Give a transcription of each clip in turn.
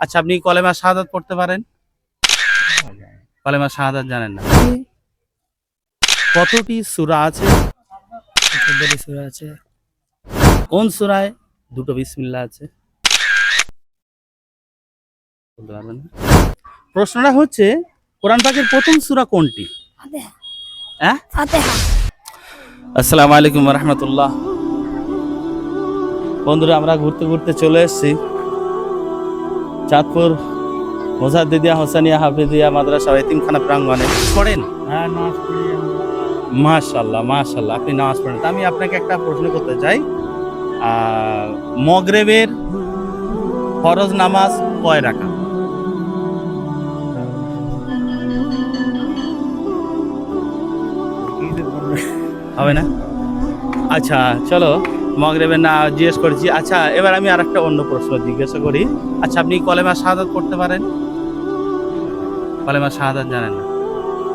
আচ্ছা আপনি কলেমা শাহাদাত পড়তে পারেন? কলেমা শাহাদাত জানেন না। কতটি সূরা আছে? সুরা আছে? কোন সূরায়? দুটো বিসমিল্লাহ আছে। বলতে পারবেন না? প্রশ্নটা হচ্ছে কোরআন পাকের প্রথম সূরা কোনটি? হ্যাঁ? আসসালামু আলাইকুম রহমতুল্লাহ। বন্ধুরা আমরা ঘুরতে ঘুরতে চলে এসেছি। চাঁদপুর মোজাদ্দিদিয়া হোসেনিয়া হাফিজিয়া মাদ্রাসা এতিমখানা প্রাঙ্গনে পড়েন? হ্যাঁ মাশাল্লাহ মাশাল্লাহ আপনি নামাজ পড়েন। আমি আপনাকে একটা প্রশ্ন করতে চাই। মগরেবের ফরজ নামাজ কয় রাখা হবে না? আচ্ছা চলো। মগরেবের না জিজ্ঞেস করেছি। আচ্ছা এবার আমি আর একটা অন্য প্রশ্ন জিজ্ঞাসা করি। আচ্ছা আপনি কলেমা শাহাদাত করতে পারেন? কলেমা শাহাদাত জানেন না।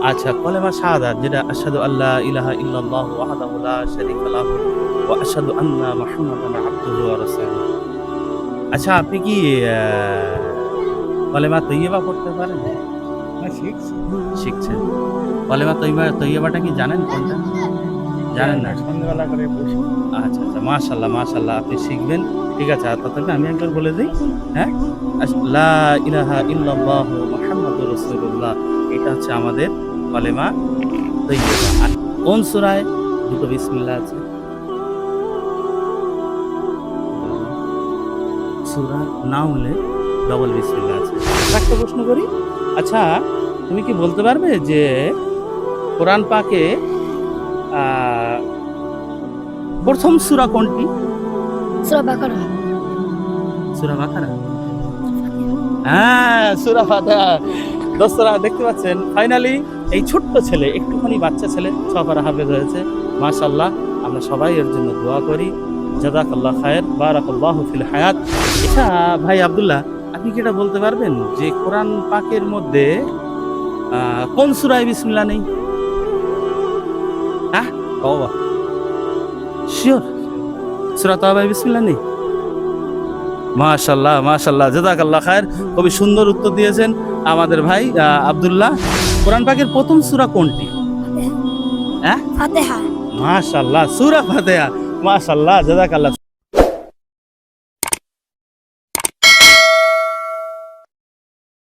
আচ্ছা কলেমা শাহাদাত যেটা আশহাদু আল্লাহ ইলাহা ইল্লাল্লাহু ওয়াহদাহু লা শারীকা লাহু ওয়া আশহাদু আন্না মুহাম্মাদান আবদুহু ওয়া রাসূলুহু। আচ্ছা আপনি কি কলেমা তৈয়বা পড়তে পারেন? শিখছি। শিখছেন। কলেমা তৈবা তৈয়বাটা কি জানেন কোনটা? জানেন না? সন্ধ্যাবেলা করে বসি। আচ্ছা আচ্ছা মাশাল্লাহ মাশাল্লাহ আপনি শিখবেন। ঠিক আছে আর তথাপি আমি একবার বলে দিই হ্যাঁ? লা ইলাহা ইল্লাল্লাহ মুহাম্মাদুর রাসূলুল্লাহ। এটা হচ্ছে আমাদের কলেমা। তৈয়বা আর কোন সূরায়? দুটো বিসমিল্লাহ আছে। সূরা নাউলে ডবল বিসমিল্লাহ আছে। একটা প্রশ্ন করি। আচ্ছা তুমি কি বলতে পারবে যে কোরআন পাকে প্রথম সুরা কোনটি? সূরা বাকারা। সূরা বাকারা? হ্যাঁ সূরা ফাতিহা দোস্তরা দেখতে পাচ্ছেন ফাইনালি এই ছোট্ট ছেলে একটুখানি বাচ্চা ছেলে সবার হাফেজ হয়েছে। মাশাল্লাহ আমরা সবাই এর জন্য দোয়া করি। জাজাকাল্লাহ খায়ের বারাকাল্লাহু ফিল হায়াত। এটা ভাই আব্দুল্লাহ আপনি কি এটা বলতে পারবেন যে কোরআন পাকের মধ্যে কোন সূরায় বিসমিল্লাহ নেই? বাবা শিওর সূরা তাওবায় বিসমিল্লাহ নেই মাশাল্লাহ মাশাল্লাহ জাজাকাল্লাহ খায়ের খুবই সুন্দর উত্তর দিয়েছেন আমাদের ভাই আবদুল্লাহ কোরআন পাকের প্রথম সুরা কোনটি হ্যাঁ ফাতেহা মাশাল্লাহ সুরা ফাতেহা মাশাল্লাহ জাযাকাল্লাহ